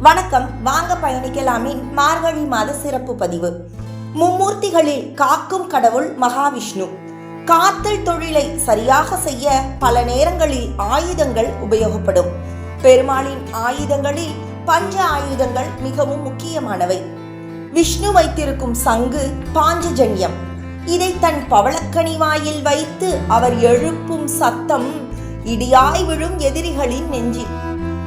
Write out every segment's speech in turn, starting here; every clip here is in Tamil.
வணக்கம் வாங்க பயணிக்கலாமின் மார்கழி மாத சிறப்பு பதிவு. மும்மூர்த்திகளில் காக்கும் கடவுள் மகாவிஷ்ணு. காத்தல் தொழிலை சரியாக செய்ய பல நேரங்களில் ஆயுதங்கள் உபயோகப்படும். பெருமாளின் ஆயுதங்களில் பஞ்ச ஆயுதங்கள் மிகவும் முக்கியமானவை. விஷ்ணு வைத்திருக்கும் சங்கு பாஞ்சஜன்யம். இதை தன் பவளக்கனி வாயில் வைத்து அவர் எழுப்பும் சத்தம் இடியாய் விழும் எதிரிகளின் நெஞ்சில்.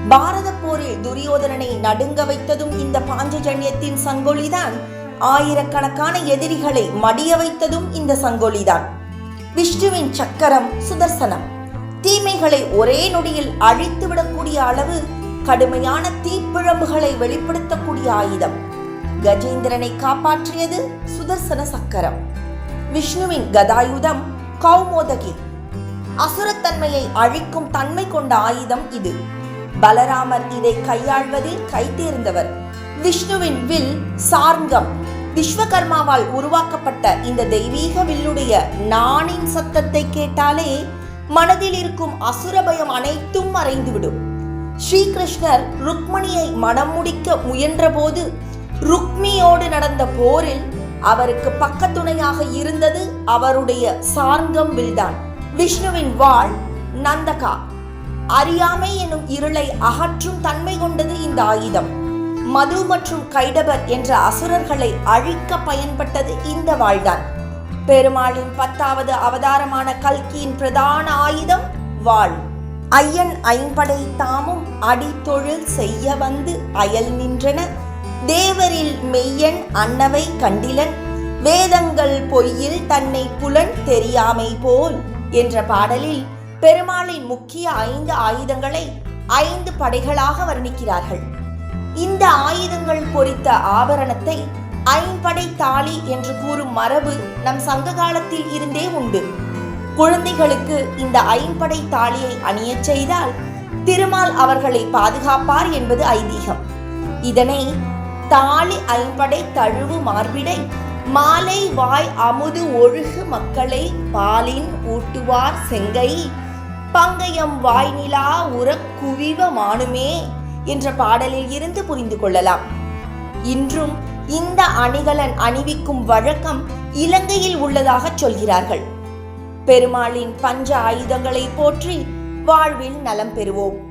பாரத போரில் துரியோதனனை நடுங்க வைத்ததும் இந்த பாஞ்சஜன்யத்தின் சங்கொலிதான். ஆயிரக்கணக்கான எதிரிகளை மடிய வைத்ததும் இந்த சங்கொலிதான். விஷ்ணுவின் சக்கரம் சுதர்சனம். தீமைகளை ஒரே நொடியில் அழித்துவிடக்கூடிய அளவு கடுமையான தீப்பிழம்புகளை வெளிப்படுத்தக்கூடிய ஆயுதம். கஜேந்திரனை காப்பாற்றியது சுதர்சன சக்கரம். விஷ்ணுவின் கதாயுதம் கௌமோதகி. அசுரத்தன்மையை அழிக்கும் தன்மை கொண்ட ஆயுதம் இது. பலராமர் இதை கையாள்வதில் கைதேர்ந்தவர் விஷ்ணுவின் வில் சார்ங்கம். விஸ்வகர்மாவால் உருவாக்கப்பட்ட இந்த தெய்வீக வில்லுடைய நாணின் சத்தத்தை கேட்டாலே மனதில் இருக்கும் அசுரபயம் அனைத்தும் மறைந்துவிடும். ஸ்ரீகிருஷ்ணர் ருக்மணியை மனம் முடிக்க முயன்றபோது ருக்மியோடு நடந்த போரில் அவருக்கு பக்கத்துணையாக இருந்தது அவருடைய சார்ங்கம் வில்தான். விஷ்ணுவின் வாள் நந்தகா. அறியாமை எனும் இருளை அகற்றும் தன்மை கொண்டது இந்த ஆயுதம். மது மற்றும் கைடபர் என்ற அசுரர்களை அழிக்க பயன்பட்டது இந்த வாழ்தான். பெருமாளின் பத்தாவது அவதாரமான கல்கியின் பிரதான ஆயுதம் வாள். ஐயன் ஐம்படை தாமும் அடித்தொழில் செய்ய வந்து அயல் நின்றன. தேவரில் மெய்யன் அன்னவை கண்டிலன். வேதங்கள் பொய்யில் தன்னை புலன் தெரியாமை போல் என்ற பாடலில் பெருமாளின் முக்கிய ஐந்து ஆயுதங்களை ஐந்து படைகளாக வர்ணிக்கிறார்கள். இந்த ஆயுதங்கள் பொறித்த ஆபரணத்தை ஐம்படை தாலி என்று கூறும் மரபு நம் சங்க காலத்தில் இருந்தே உண்டு. குழந்தைகளுக்கு இந்த ஐம்படை தாலியை அணியச் செய்தால் திருமால் அவர்களை பாதுகாப்பார் என்பது ஐதீகம். இதனை தாலி ஐம்படை தழுவு மார்பிடை மாலை வாய் அமுது ஒழுகு மக்களை பாலின் ஊட்டுவார் செங்கை பங்கயம் வாய்நிலா நிலா மானுமே என்ற பாடலில் இருந்து புரிந்து கொள்ளலாம். இன்றும் இந்த அணிகலன் அணிவிக்கும் வழக்கம் இலங்கையில் உள்ளதாக சொல்கிறார்கள். பெருமாளின் பஞ்ச ஆயுதங்களை போற்றி வாழ்வில் நலம் பெறுவோம்.